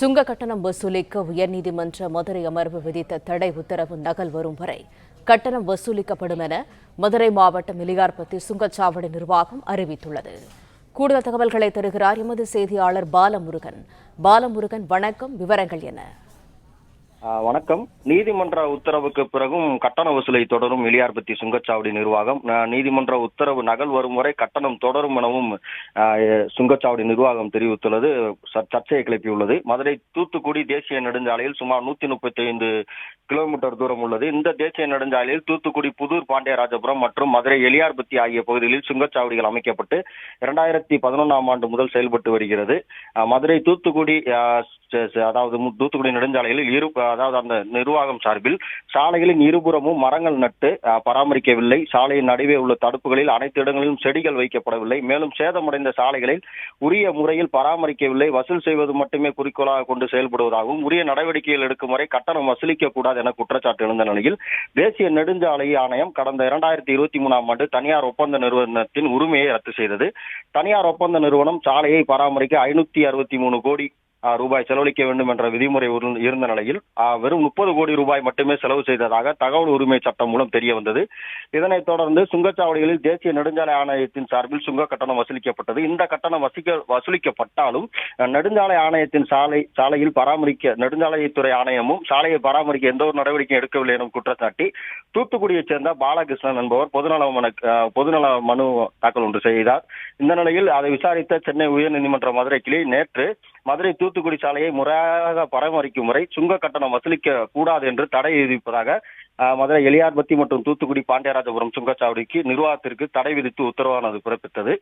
சுங்க கட்டணம் வசூலிக்க உயர்நீதிமன்ற மதுரை அமர்வு விதித்த தடை உத்தரவு நகல் வரும் வரை கட்டணம் வசூலிக்கப்படும் என மதுரை மாவட்டம் எலிகார்பத்தி சுங்கச்சாவடி நிர்வாகம் அறிவித்துள்ளது. கூடுதல் தகவல்களை தருகிறார் எமது செய்தியாளர் பாலமுருகன். பாலமுருகன் வணக்கம். விவரங்கள் என்ன? வணக்கம். நீதிமன்ற உத்தரவுக்கு பிறகும் கட்டண வசூலை தொடரும் எலியார்பத்தி சுங்கச்சாவடி நிர்வாகம். நீதிமன்ற உத்தரவு நகல் வரும் வரை கட்டணம் தொடரும் எனவும் சுங்கச்சாவடி நிர்வாகம் தெரிவித்துள்ளது. சர்ச்சையை கிளப்பியுள்ளது. மதுரை தூத்துக்குடி தேசிய நெடுஞ்சாலையில் சுமார் நூத்தி முப்பத்தி ஐந்து கிலோமீட்டர் தூரம் உள்ளது. இந்த தேசிய நெடுஞ்சாலையில் தூத்துக்குடி புதூர் பாண்டியராஜபுரம் மற்றும் மதுரை எலியார்பத்தி ஆகிய பகுதிகளில் சுங்கச்சாவடிகள் அமைக்கப்பட்டு இரண்டாயிரத்தி பதினொன்றாம் ஆண்டு முதல் செயல்பட்டு வருகிறது. மதுரை தூத்துக்குடி அதாவது தூத்துக்குடி நெடுஞ்சாலையில் இரு அதாவது அந்த நிர்வாகம் சார்பில் சாலைகளின் இருபுறமும் மரங்கள் நட்டு பராமரிக்கவில்லை. சாலையின் நடுவே உள்ள தடுப்புகளில் அனைத்து இடங்களிலும் செடிகள் வைக்கப்படவில்லை. மேலும் சேதமடைந்த சாலைகளில் உரிய முறையில் பராமரிக்கவில்லை. வசூல் செய்வது மட்டுமே குறிக்கோளாக கொண்டு செயல்படுவதாகவும் உரிய நடவடிக்கைகள் எடுக்கும் வரை கட்டணம் வசூலிக்க கூடாது என குற்றச்சாட்டு எழுந்த நிலையில் தேசிய நெடுஞ்சாலை ஆணையம் கடந்த இரண்டாயிரத்தி இருபத்தி மூணாம் ஆண்டு தனியார் ஒப்பந்த நிறுவனத்தின் உரிமையை ரத்து செய்தது. தனியார் ஒப்பந்த நிறுவனம் சாலையை பராமரிக்க ஐநூத்தி அறுபத்தி மூணு கோடி ரூபாய் செலவழிக்க வேண்டும் என்ற விதிமுறை இருந்த நிலையில் வெறும் முப்பது கோடி ரூபாய் மட்டுமே செலவு செய்ததாக தகவல் உரிமை சட்டம் மூலம் தெரிய வந்தது. இதனைத் தொடர்ந்து சுங்கச்சாவடிகளில் தேசிய நெடுஞ்சாலை ஆணையத்தின் சார்பில் சுங்க கட்டணம் வசூலிக்கப்பட்டது. இந்த கட்டணம் வசிக்க வசூலிக்கப்பட்டாலும் நெடுஞ்சாலை ஆணையத்தின் சாலை சாலையில் பராமரிக்க நெடுஞ்சாலைத்துறை ஆணையமும் சாலையை பராமரிக்க எந்த ஒரு நடவடிக்கையும் எடுக்கவில்லை எனும் குற்றச்சாட்டி தூத்துக்குடியைச் சேர்ந்த பாலகிருஷ்ணன் என்பவர் பொதுநல மனு பொதுநல மனு தாக்கல் ஒன்று செய்தார். இந்த நிலையில் அதை விசாரித்த சென்னை உயர்நீதிமன்ற மதுரை கிளை நேற்று மதுரை தூத்துக்குடி சாலையை முறையாக பராமரிக்கும் முறை சுங்க கட்டணம் வசூலிக்க கூடாது என்று தடை விதிப்பதாக மதுரை எளியார்பத்தி மற்றும் தூத்துக்குடி பாண்டியராஜபுரம் சுங்கச்சாவடிக்கு நிர்வாகத்திற்கு தடை விதித்து உத்தரவானது பிறப்பித்தது.